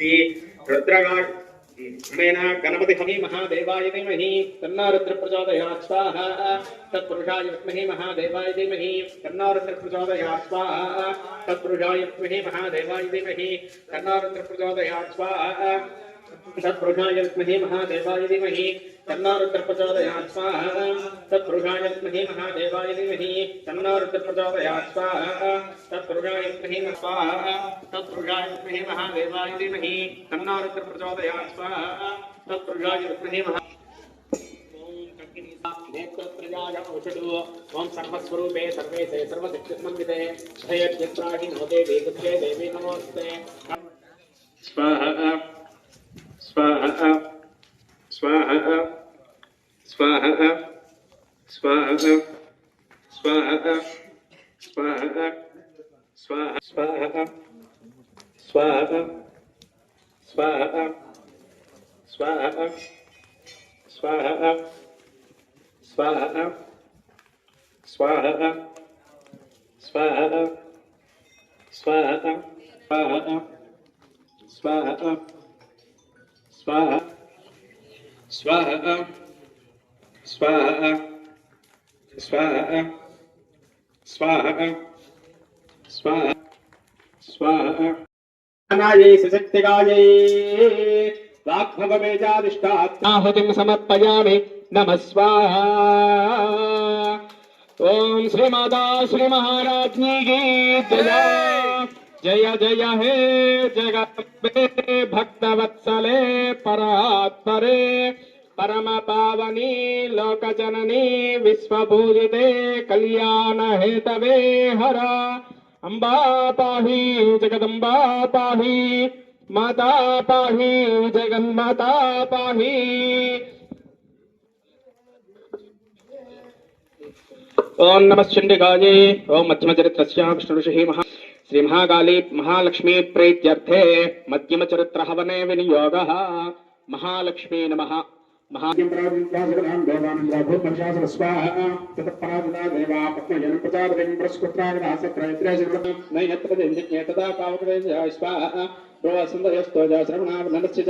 श्री रुद्रगाट हमेन गणपति हमी महादेवाय धीमहि तन्ना रुद्र प्रचोदयात् स्वाहा। तत्पुरुषाय विद्महे महादेवाय धीमहि तन्ना रुद्र प्रचोदयात् स्वाहा। तत्पुरुषाय विद्महे महादेवाय धीमहि तन्ना रुद्र प्रचोदयात् स्वाहा। तत्पुरुषाय महादेवाय धीमहि। तन्नो रुद्र प्रचोदयात् स्वाहा तत्पुरुषाय महादेवाय धीमहि। तन्नो रुद्र प्रचोदयात् स्वाहा तत्पुरुषाय विद्महे स्वाहा तत्पुरुषाय महादेवाय धीमहि। तन्नो स्वाहा। तत्पुरुषाय महा ॐ सर्वस्वरूपे सर्वेशे सर्वदिक्समन्विते भयद्यत्राहि नो देवे गुप्ते देवी नमोऽस्ते। स्वाहा। स्वाहा स्वाहा स्वाहा स्वाहा स्वाहा स्वाहा स्वाहा स्वाहा स्वाहा स्वाहा स्वाहा स्वाहा स्वाहा स्वाहा स्वाहा स्वाहा स्वाहा स्वाहा स्वाहा స్వాహ స్వాహ స్వాహ స్వాహ స్వాహ స్వాహ స్వాహ. అనాయే సశక్తిగాయే వాగ్భవేజాదిష్టాహుతిం సమర్పయామి నమ స్వాహా. ఓం శ్రీమాతా శ్రీమహారాజ్ఞీ గీత जय जय हे जगत्पे भक्तवत्सले परात्परे परम पावनी लोकजननी विश्वभूजिते कल्याण हेतवे हर। अम्बा पाही, जगदम्बा पाही, माता पाही, जगन्माता पाही। ओम नमः ओम मध्यम चरित्र विष्णु ऋषि महा శ్రీ మహాకాళీ మహాలక్ష్మీ ప్రీత్యర్థే మధ్యమ చరిత్ర హవనే వినియోగ మహాలక్ష్మీ నమ స్వాహ श्रवणावनश्च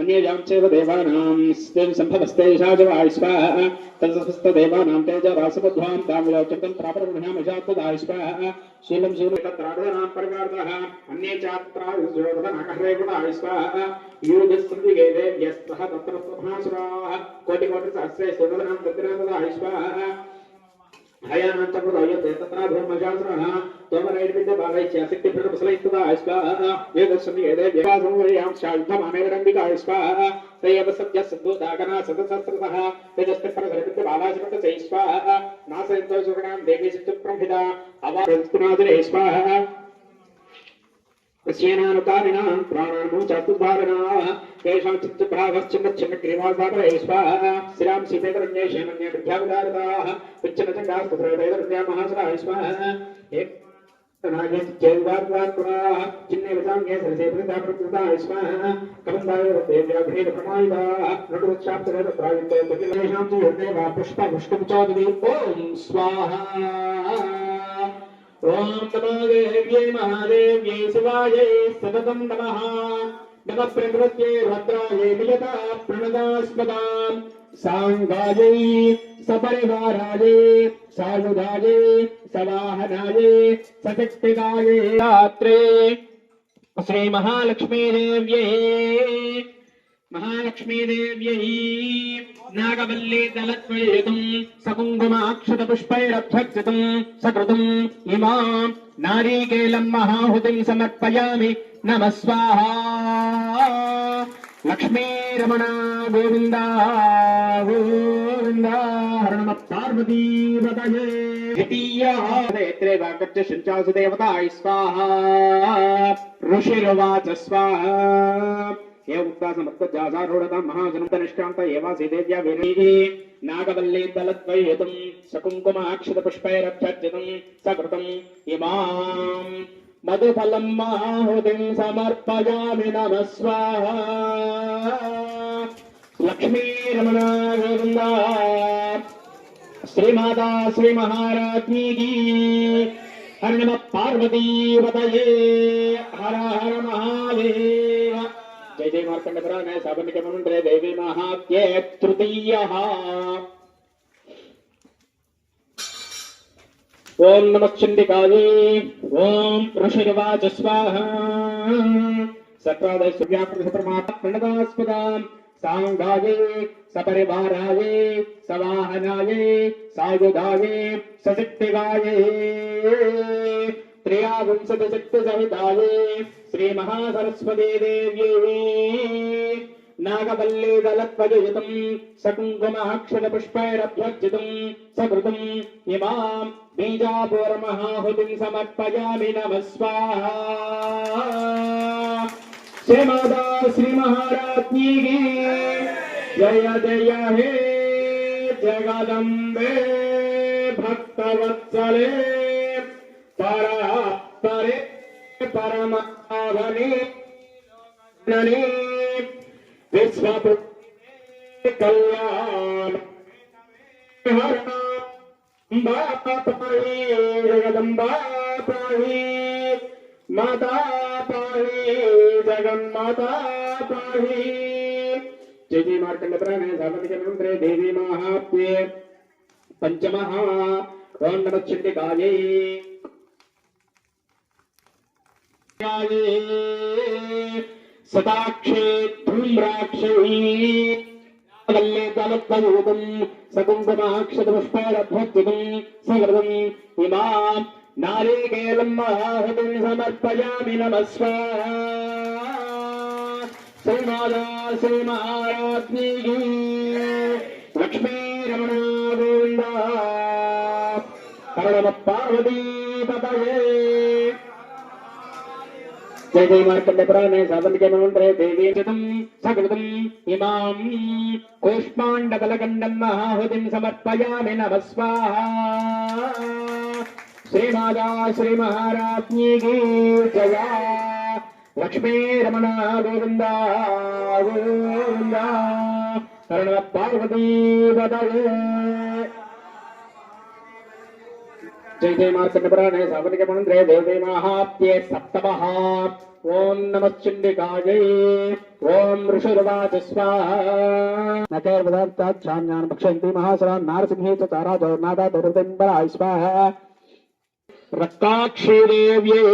अन्येयां चैव देवानां स्तेन सम्भवस्तेषाजवायुष्वाः तदस्तदेवानां तेजवासुबुद्ध्वां तां विलोचन्तं प्रापरगृह्णामजात्तदायुष्वाः शीलं शीलं तत्रादनां प्रकारतः अन्ये चात्रायुष्वाः योगस्सन्धिगेदेव्यस्तः तत्र कोटिकोटिसहस्रे सुरधनां तत्राददायुष्वाः మహాయానంతం కూడా అయ్యో దేవతనా బ్రహ్మశాస్త్రణ తోమ రైడ్ విద్య బాలైచ్చి అసక్తి ప్రసలైస్తుదా వేదస్వమి ఏదే వ్యవాసం శాంతం అమేరంబిక సయవ సత్య సద్భూతాగనా దేవీ చిత్తుప్రంభిత అవ కృష్యేనానుకారిణాం ప్రాణాను చతుర్భాగనావ తేషాం చిత్త ప్రావశ్చన చిన్న గ్రీవాదాపరే స్వాహ శ్రీరామ్ శ్రీపేదరంజేషేమన్య విద్యావిదారతాః ఉచ్చన చంగాస్తు ప్రేదరంజా మహాసరాయ స్వాహ పుష్ప పుష్పం చౌదరి ఓం స్వాహ. ॐ स्वाहा ॐ नमो देव्यै महादेव्यै शिवायै सततं नमः नमः प्रकृत्यै भद्रायै नियता प्रणदास्पदाम् साङ्गायै सपरिवारायै सायुधायै सवाहनायै सशक्तिदायै रात्रे श्रीमहालक्ष्मीदेव्यै महालक्ष्मीदेव्यै नागवल्ली दलत्वयितुम् सकुङ्कुमाक्षतपुष्पैरभ्यर्चितुम् सकृतुम् इमाम् नारीकेलम् महाहुतिम् समर्पयामि नमः स्वाहा लक्ष्मीरमणा गोविन्द गोविन्द हर नमः पार्वतीपतये द्वितीयः नेत्रे वाकर्च शुञ्चासु देवताय स्वाहा ऋषिरुवाच स्वाहा ఏముక్తాసమత్వజాసారూఢత మహాజనంతనిష్టాంత ఏవాసిదేవ్యా వీరీహి నాగవల్లీ తలద్వైయుతం సకుంకుమాక్షిత పుష్పైరభ్యర్జితం సకృతం ఇమాం మధుఫలం మాహుతిం సమర్పయామి నమస్వాహ లక్ష్మీరమణాగోవిందా శ్రీమాతా శ్రీ మహారాజ్ఞీకి హరి నమ పార్వతీవతయే హర హర మహాదేవ్ पार्वती वतये हर हर महादेव मार्कण्डपुराणे साबनिकमन्त्रे देवी माहात्म्ये तृतीयः ॐ नमः चण्डिकायै ॐ ऋषिर्वाच स्वाहा सत्त्वादशव्याप्रमाता प्रणदास्पदाम् साङ्गायै सपरिवारायै सवाहनायै सायुधायै सशक्तिगायै त्र्याविंशतिशक्तिसहितायै श्रीमहासरस्वती देव्यै नागवल्लीदलत्वयुतम् सकुङ्कुमक्षरपुष्पैरभ्यर्जितम् सकृतम् इमाम् बीजापुरमहाहुतिम् समर्पयामि नमः स्वाहा। श्रीमाता श्रीमहाराज्ञी जय जय, हे जगदम्बे भक्तवत्सले। नने विश्वपुत्रे कल्याण पाहि जगदम्बा पाहि माता जगन्माता पाहि जय जय मार्कंड प्राण सावधिक मंत्रे, देवी महात्म्ये। पंचमः ओम नमः सदाक्षे धूम्राक्षै वल्ले दलत्वयूतम् सकुङ्कुमाक्षतपुष्पैरभ्यर्चितम् सकृतम् इमाम् नारिकेलम् महाहुतिम् समर्पयामि नमः स्वाहा श्रीमाता, श्रीमहाराज्ञी। लक्ष्मीरमणा पार्वती पतये జయ జయ మార్కండపురాణే సాధనకేమంత్రే దేవీం సకృతం ఇమాం. కూష్మాండబలకండం మహాహుతిం సమర్పయామి నమస్వాహా శ్రీమాదా శ్రీమహారాజ్ఞీ జయా లక్ష్మీ రమణ గోవిందా గోవిందా శరణ పార్వతీ జై జయ మార్కండపురాణే సవనిక మంత్రే దేవదే మహాత్యే సప్తమః ఓం నమశ్చుండికాయై ఓం ఋషుర్వాచ స్వాహ నకైర్ పదార్థాత్ ఛాన్యాన్ భక్షంతి మహాసరాన్ నారసింహే చ తారా జగన్నాథ దుర్దంబరాయ స్వాహ రక్తాక్షీదేవ్యే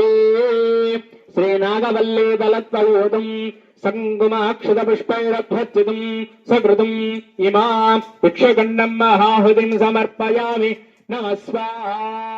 శ్రీనాగవల్లే దళత్వయోదం సంగుమాక్షితపుష్పైరభ్యత్యుతం సకృతం ఇమాం వృక్షగండం మహాహృదిం సమర్పయామి నమస్వాహ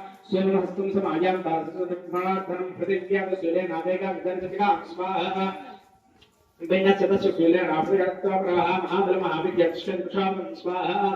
शिवहस्तं समायां दाससदमाधनं प्रतिज्ञात शिले नादेगा विदर्शका स्वाहा वैनचतस्य शिले राफ्रियत्वा प्राह महाबल महाविद्यक्षं क्षाम स्वाहा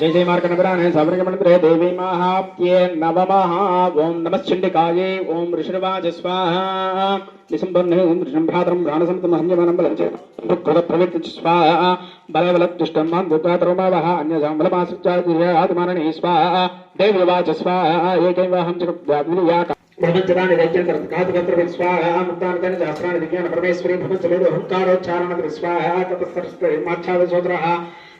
జయ జయ మార్కనపురాణ సబరిగమంత్రే దేవీ మహాప్యే నవమః ఓం నమశ్చండికాయే ఓం ఋషిర్వాజ స్వాహ నిసంపన్నే ఓం ఋషంభ్రాతరం ప్రాణసంతం హన్యమానం బలం చేత దుఃఖద ప్రవృత్తి స్వాహ బలబలద్దుష్టం మాం దుఃఖాతరమావహ అన్యజాం బలమాసృత్యాదిమారణే స్వాహ దేవివాచ స్వాహ ఏకైవాహం జగద్వ్యాధియా ప్రపంచదాన్ని వైద్యంతరం కాదుగంత్ర స్వాహ ముక్తాంతని శాస్త్రాన్ని విజ్ఞాన పరమేశ్వరి భవంతులు అహంకారోచ్చారణ స్వాహ తపస్సర్స్మాచ్ఛాద సోదర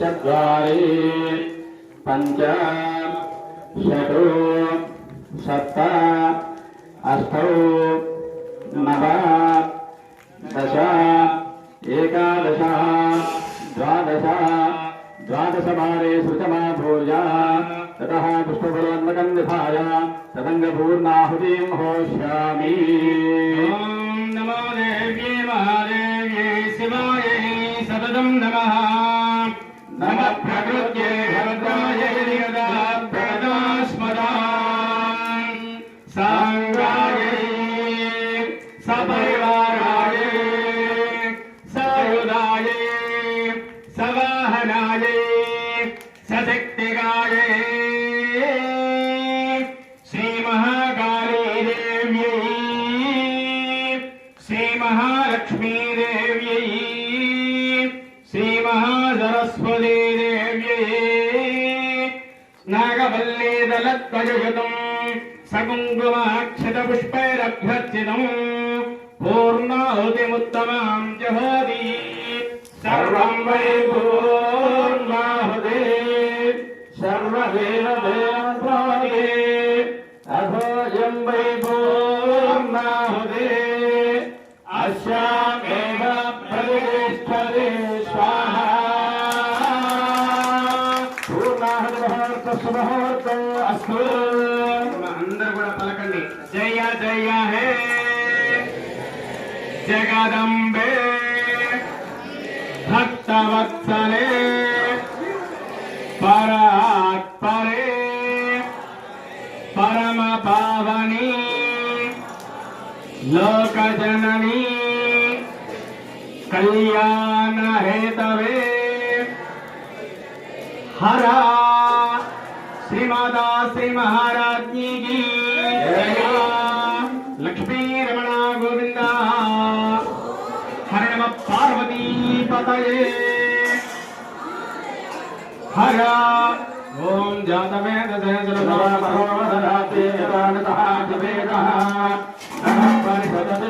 चत्वारि, पञ्च, षट्, सप्त, अष्टौ, नव, दश, एकादश, द्वादश, द्वादशवारे सृजमा भूया ततः पुष्पफलोन्मकं विधाय तदङ्गपूर्णाहुतिं होष्यामि नमो देव्ये महादेव्ये शिवायै सततं नमः नमः। శుభముహూర్తం అస్తు అందరూ కూడా పలకండి. జయ జయ హే. జగదంబే. భక్తవత్సలే. పరాత్పరే. పరమ పావని లోకజనని. కళ్యాణ హేతవే హరా हरा श्रीमाता श्री महाराज्ञी की लक्ष्मी रमणा गोविंदा। हर नम पार्वती पतये। हर ओम जातवेद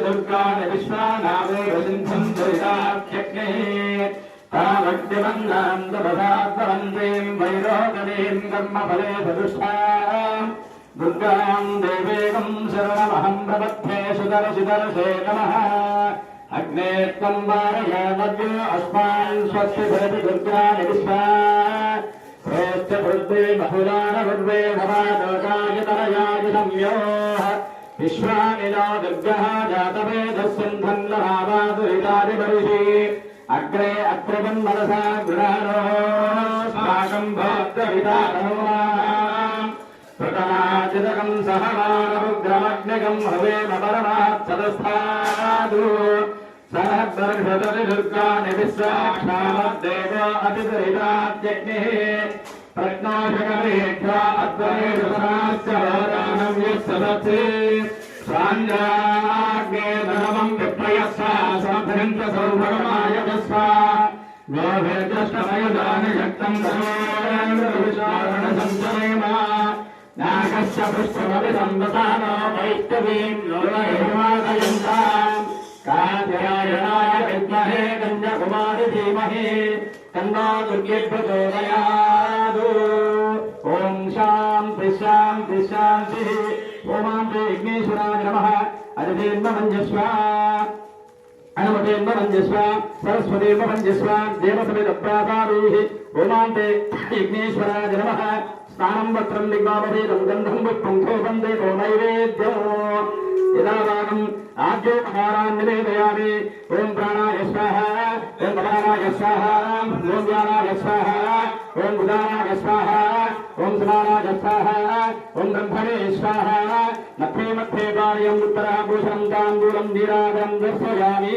दुर्गां कामत्यमङ्गान्तपदान्तवन्दीम् वैरोगणीम् कर्मफले चतुष्ठाम् दुर्गाम् देवेकम् शरणमहम् प्रबद्धे सुदर्शिदर्शे दुर्गा निविश्वा श्रेष्ठ वृद्धे बहुलानवृद्धे भवादोकायतरयाय संयोः विश्वानिनो दुर्गः जातवेदस्सन्धन्नभावादुरितादिबलिः అగ్రే అగ్రవన్ మనసా గృహారోకం ప్రతమాచిదకం సహమానగ్రమగ్నగం భవేమ పరమాత్ సదస్థాదు సహ బర్హదరి దుర్గాని విశ్వాక్షామద్దేవ అతిదరితాత్యగ్ని ప్రజ్ఞాశకమేక్షా అద్వైత సదాస్య వారాణం యస్సదతి సాంజా భద్రించ సౌభరమాయ తస్వ గోభేదష్టమయదానశక్తం కరోణ సంచరేమ నాగస్య పృష్ఠమపి సంవసానో వైష్ణవీం లోలయమాదయంతాం కాత్యాయణాయ విద్మహే కన్యకుమారి ధీమహి తన్నో దుర్గే ప్రచోదయాదు ఓం శాంతి శాంతి శాంతి ఓమాం శ్రీ విఘ్నేశ్వరాయ నమ అతిథీన్మ మంజస్వా हनुमतेम भंजस्व सरस्वती भंजस्व देवसमेतप्रासादेः ओमान्ते विघ्नेश्वराय नमः। स्नानं वस्त्रं दिग्वापवेदं गन्धं पुष्पं शोभन्ते को नैवेद्यम् यदा भागम् ఆద్యోపకారాన్ని దయామి. ఓం ప్రాణాయ స్వాహ. ఓం ప్రాణాయ స్వాహ. ఓం జ్ఞానాయ స్వాహ. ఓం ఉదానాయ స్వాహ. ఓం సుమానాయ స్వాహ. ఓం బ్రహ్మణే స్వాహ. నత్రే మత్రే కార్యం ఉత్తరాభూషణం తాంబూలం నీరాగం దర్శయామి.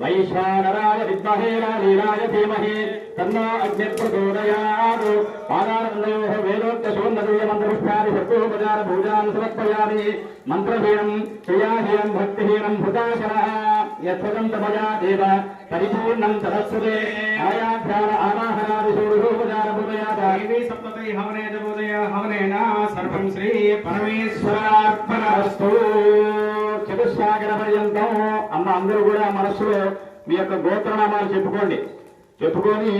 వైశ్వానరాయ విద్మహే రాజీరాయ ధీమహి. తన్నో అగ్నిర్ప్రచోదయాత్ పాదారందయోః వేదోక్తశోన్నదీయ మంత్రపుష్పాది సర్వోపచార భూజాన్ సమర్పయామి. మంత్రహీనం క్రియాహీనం భక్తి భక్తిహీనం భృతాశన యథం తమయా దేవ పరిపూర్ణం తదస్సుదే ఆయాధ్యాన ఆవాహనాదిశూరుపదారభూతయాదేవీ సప్తై హవనే జోదయ హవనేన సర్వం శ్రీ పరమేశ్వరార్పణస్తు చతుస్సాగర పర్యంతం అమ్మ అందరూ కూడా మనస్సులో మీ యొక్క గోత్రనామాలు చెప్పుకోండి. చెప్పుకొని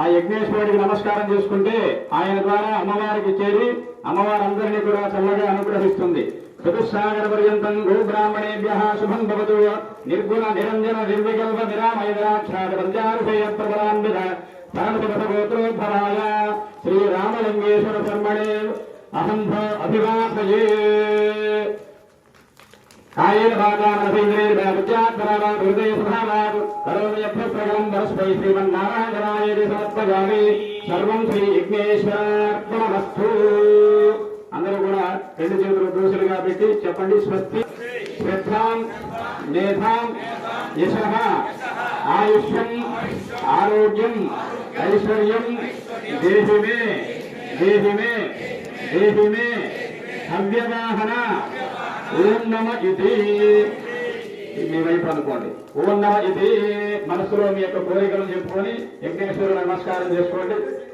ఆ యజ్ఞేశ్వరుడికి నమస్కారం చేసుకుంటే ఆయన ద్వారా అమ్మవారికి చేరి అమ్మవారందరినీ కూడా చల్లగా అనుగ్రహిస్తుంది. చతుస్సాగర పర్యంతం గో బ్రాహ్మణేభ్య శుభం భవతు. నిర్గుణ నిరంజన నిర్వికల్ప విరామయరాక్షాద పంచారుషేయ ప్రబలాన్విత పరమతిపథ గోత్రోద్భవాయ శ్రీరామలింగేశ్వర శర్మణే. అహం అభివాదయే కాయేన వాచామనసేంద్రియర్భావచాత్మరావాన్ హృదయ స్వభావాన్ కరోమి యత్ప్రగణం వరస్పై శ్రీమన్నారాయణాయేతి సమర్పయామి సర్వం శ్రీ విఘ్నేశ్వరార్పణమస్తు అందరూ కూడా రెండు చేతులు దోషులుగా పెట్టి చెప్పండి స్వస్తి శ్రద్ధాం మేధాం యశ ఆయుష్యం ఆరోగ్యం ఐశ్వర్యం దేహి మే దేహిమే హవ్యవాహన ఓం నమ ఇది మీ వైపు అనుకోండి. ఓం నమ ఇది మనసులో మీ యొక్క కోరికలను చెప్పుకొని యజ్ఞేశ్వరుడు నమస్కారం చేసుకోండి.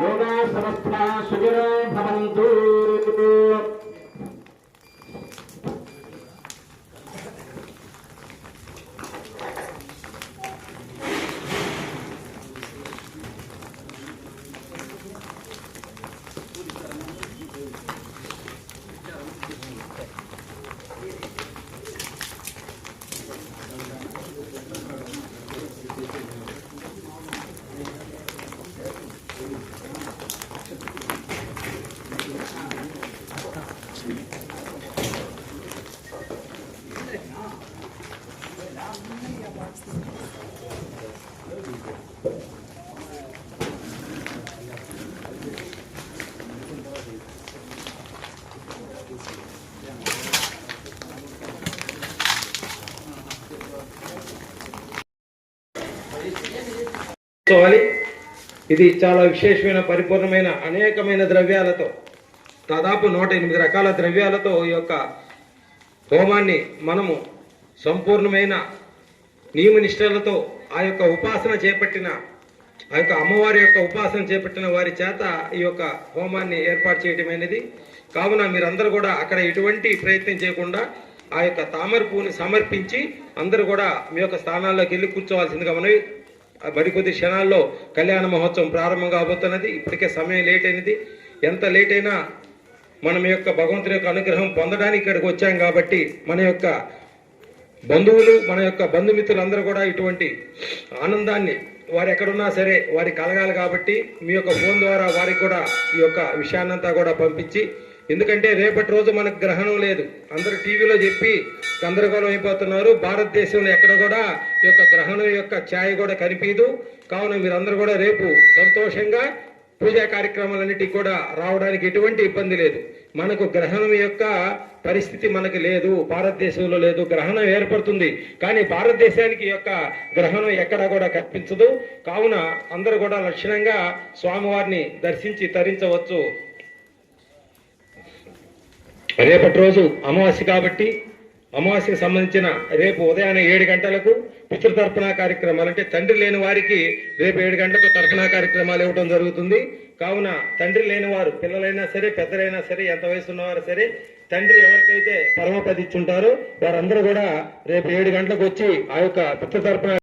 యజ్ఞేశ్వర సుప్రీణాతు మహాదేవి సుప్రీణాతు చేసుకోవాలి ఇది చాలా విశేషమైన పరిపూర్ణమైన అనేకమైన ద్రవ్యాలతో దాదాపు నూట ఎనిమిది రకాల ద్రవ్యాలతో ఈ యొక్క హోమాన్ని మనము సంపూర్ణమైన నియమనిష్టలతో ఆ యొక్క ఉపాసన చేపట్టిన ఆ యొక్క అమ్మవారి యొక్క ఉపాసన చేపట్టిన వారి చేత ఈ యొక్క హోమాన్ని ఏర్పాటు చేయడం అనేది కావున మీరందరూ కూడా అక్కడ ఎటువంటి ప్రయత్నం చేయకుండా ఆ యొక్క తామర పువ్వుని సమర్పించి అందరూ కూడా మీ యొక్క స్థానాల్లోకి వెళ్ళి కూర్చోవాల్సిందిగా మనవి మరికొద్ది క్షణాల్లో కళ్యాణ మహోత్సవం ప్రారంభం కాబోతున్నది. ఇప్పటికే సమయం లేట్ అయినది. ఎంత లేట్ అయినా మనం యొక్క భగవంతుని యొక్క అనుగ్రహం పొందడానికి ఇక్కడికి వచ్చాం కాబట్టి మన యొక్క బంధువులు మన యొక్క బంధుమిత్రులందరూ కూడా ఇటువంటి ఆనందాన్ని వారు ఎక్కడున్నా సరే వారికి కలగాలి కాబట్టి మీ యొక్క ఫోన్ ద్వారా వారికి కూడా ఈ యొక్క విషయాన్నంతా కూడా పంపించి ఎందుకంటే రేపటి రోజు మనకు గ్రహణం లేదు. అందరూ టీవీలో చెప్పి గందరగోళం అయిపోతున్నారు. భారతదేశంలో ఎక్కడ కూడా ఈ యొక్క గ్రహణం యొక్క ఛాయ కూడా కనిపించదు. కావున మీరందరూ కూడా రేపు సంతోషంగా పూజా కార్యక్రమాలన్నిటికీ కూడా రావడానికి ఎటువంటి ఇబ్బంది లేదు. మనకు గ్రహణం యొక్క పరిస్థితి మనకు లేదు. భారతదేశంలో లేదు. గ్రహణం ఏర్పడుతుంది. కానీ భారతదేశానికి యొక్క గ్రహణం ఎక్కడా కూడా కనిపించదు. కావున అందరూ కూడా లక్షణంగా స్వామివారిని దర్శించి తరించవచ్చు. రేపటి రోజు అమావాస్య కాబట్టి అమావాస్యకు సంబంధించిన రేపు ఉదయాన్నే ఏడు గంటలకు పితృతర్పణ కార్యక్రమాలు అంటే తండ్రి లేని వారికి రేపు ఏడు గంటలకు తర్పణ కార్యక్రమాలు ఇవ్వడం జరుగుతుంది. కావున తండ్రి లేని వారు పిల్లలైనా సరే పెద్దలైనా సరే ఎంత వయసు ఉన్నవారు సరే తండ్రి ఎవరికైతే పరమపది ఇచ్చుంటారో వారందరూ కూడా రేపు ఏడు గంటలకు వచ్చి ఆ యొక్క పితృతర్పణ